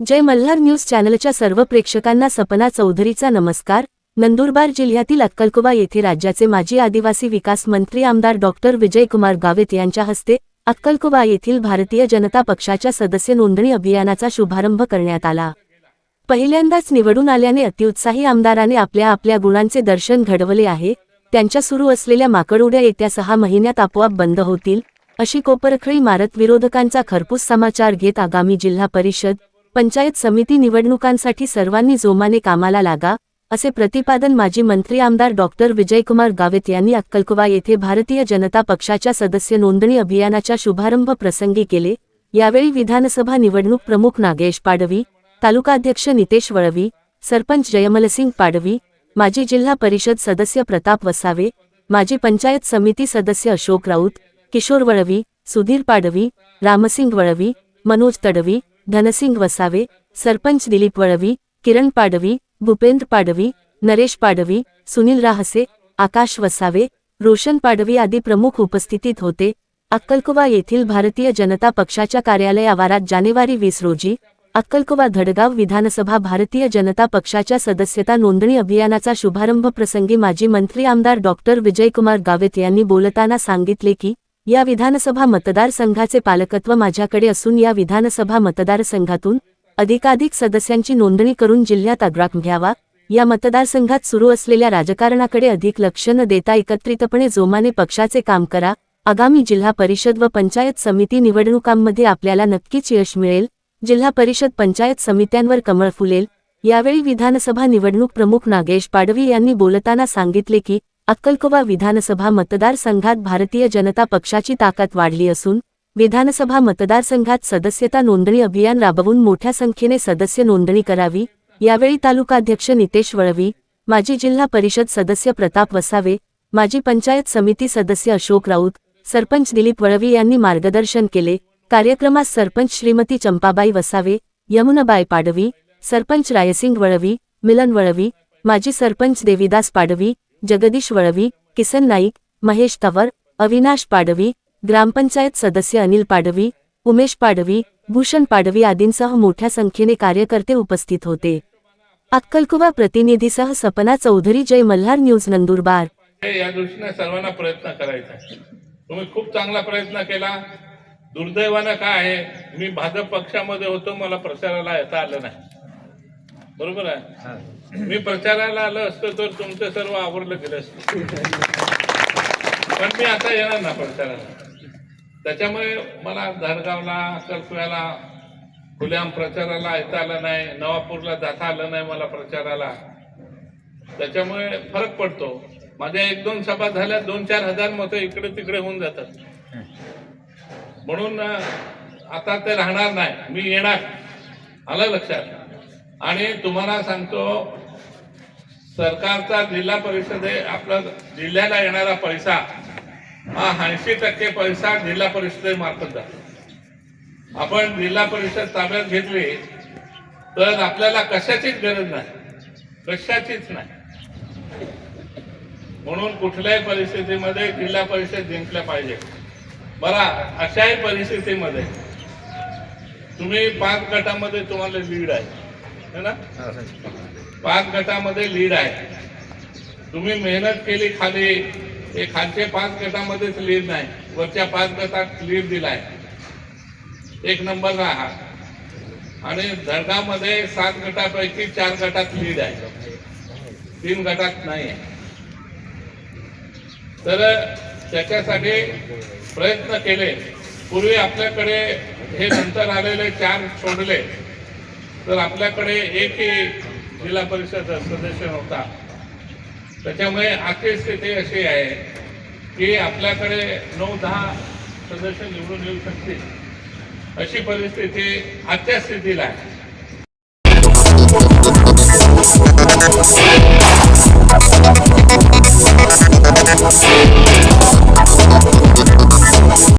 जय Malhar news चॅनलच्या सर्व प्रेक्षकांना सपना चौधरीचा नमस्कार. नंदुरबार जिल्ह्यातील अक्कलकुवा येथे राज्याचे माजी आदिवासी विकास मंत्री आमदार डॉक्टर विजयकुमार गावित यांच्या हस्ते अक्कलकुवा येथील भारतीय जनता पक्षाच्या सदस्य नोंदणी अभियानाचा शुभारंभ करण्यात आला. पहिल्यांदाच निवडून आल्याने अतिउत्साही आमदाराने आपल्या आपल्या गुणांचे दर्शन घडवले आहे. त्यांच्या सुरू असलेल्या माकडउड्या येत्या सहा महिन्यात आपोआप बंद होतील अशी कोपरखळी मारत विरोधकांचा खरपूस समाचार घेत आगामी जिल्हा परिषद पंचायत समिती निवडणुकांसाठी सर्वांनी जोमाने कामाला लागा असे प्रतिपादन माजी मंत्री आमदार डॉक्टर विजयकुमार गावित यांनी अक्कलकुवा येथे भारतीय जनता पक्षाच्या सदस्य नोंदणी अभियानाच्या शुभारंभ प्रसंगी केले. यावेळी विधानसभा निवडणूक प्रमुख नागेश पाडवी तालुकाध्यक्ष नितेश वळवी सरपंच जयमलसिंग पाडवी माजी जिल्हा परिषद सदस्य प्रताप वसावे माजी पंचायत समिती सदस्य अशोक राऊत किशोर वळवी सुधीर पाडवी रामसिंग वळवी मनोज तडवी धनसिंग वसावे सरपंच दिलीप वळवी किरण पाडवी भूपेंद्र पाडवी नरेश पाडवी सुनील राहसे आकाश वसावे रोशन पाडवी आदी प्रमुख उपस्थितीत होते. अक्कलकुवा येथील भारतीय जनता पक्षाच्या कार्यालय आवारात जानेवारी वीस रोजी अक्कलकुवा धडगाव विधानसभा भारतीय जनता पक्षाच्या सदस्यता नोंदणी अभियानाचा शुभारंभ प्रसंगी माजी मंत्री आमदार डॉक्टर विजयकुमार गावित यांनी बोलताना सांगितले की या विधानसभा मतदारसंघाचे पालकत्व माझ्याकडे असून या विधानसभा मतदारसंघातून अधिकाधिक सदस्यांची नोंदणी करून जिल्ह्यात अग्राक घ्यावा. या मतदारसंघात सुरू असलेल्या राजकारणाकडे अधिक लक्ष न देता एकत्रितपणे जोमाने पक्षाचे काम करा. आगामी जिल्हा परिषद व पंचायत समिती निवडणुकांमध्ये आपल्याला नक्कीच यश मिळेल. जिल्हा परिषद पंचायत समित्यांवर कमळ फुलेल. यावेळी विधानसभा निवडणूक प्रमुख नागेश पाडवी यांनी बोलताना सांगितले की अक्कलकोवा विधानसभा मतदारसंघात भारतीय जनता पक्षाची ताकद वाढली असून विधानसभा मतदारसंघात सदस्यता नोंदणी अभियान राबवून मोठ्या संख्येने सदस्य नोंदणी करावी यावेळी तालुकाध्यक्ष नितेश वळवी माजी जिल्हा परिषद सदस्य प्रताप वसावे माजी पंचायत समिती सदस्य अशोक राऊत सरपंच दिलीप वळवी यांनी मार्गदर्शन केले. कार्यक्रमास सरपंच श्रीमती चंपाबाई वसावे यमुनाबाई पाडवी सरपंच रायसिंग वळवी मिलन वळवी माजी सरपंच देविदास पाडवी जगदीश वळवी किसन नाईक महेश तवर अविनाश पाडवी ग्रामपंचायत सदस्य अनिल पाडवी उमेश पाडवी भूषण पाडवी आदींसह मोठ्या संख्येने कार्यकर्ते उपस्थित होते अक्कलकुवा प्रतिनिधीसह सपना चौधरी जय मल्हार न्यूज नंदुरबार हे या दृष्टीने सर्वांना प्रयत्न करायचा. तुम्ही खूप चांगला प्रयत्न केला. दुर्दैवानं काय आहे? मी भाजप पक्षामध्ये होतो मला प्रचाराला येता आलं नाही. बरोबर आहे? मी प्रचाराला आलं असतं तर तुमचं सर्व आवरलं गेलं असतं. पण मी आता येणार ना प्रचाराला. त्याच्यामुळे मला धारगावला करकुव्याला खुल्याम प्रचाराला येता आलं नाही नवापूरला जाता आलं नाही मला प्रचाराला. त्याच्यामुळे फरक पडतो. माझ्या एक दोन सभा झाल्या दोन चार हजार मतं इकडे तिकडे होऊन जातात. म्हणून आता ते राहणार नाही. मी येणार. आलं लक्षात? आणि तुम्हाला सांगतो सरकारचा जिल्हा परिषदे आपला जिल्ह्याला येणारा पैसा हा ऐंशी टक्के पैसा जिल्हा परिषदेमार्फत जातो. आपण जिल्हा परिषद ताब्यात घेतली तर आपल्याला कशाचीच गरज नाही. कशाचीच नाही. म्हणून कुठल्याही परिस्थितीमध्ये जिल्हा परिषद जिंकल्या पाहिजे. बरा अशाही परिस्थितीमध्ये तुम्ही पाच गटामध्ये तुम्हाला लीड आहे. ना? पाच गटामध्ये लीड आहे. तुम्ही मेहनत केली खाली. हे खालचे पाच गटामध्येच लीड नाही. वरच्या पाच गटात लीड दिलाय. एक नंबर राहा आणि धडगावमध्ये सात गटापैकी चार गटात लीड आहे. तीन गटात नाही आहे तर त्याच्यासाठी प्रयत्न केले. पूर्वी आपल्याकडे हे नंतर आलेले चार सोडले. तर आपल्याकडे एकही जिल्हा परिषद सदस्य नव्हता त्याच्यामुळे आजची स्थिती अशी आहे की आपल्याकडे नऊ दहा सदस्य निवडून येऊ शकतील अशी परिस्थिती आजच्या स्थितीला आहे.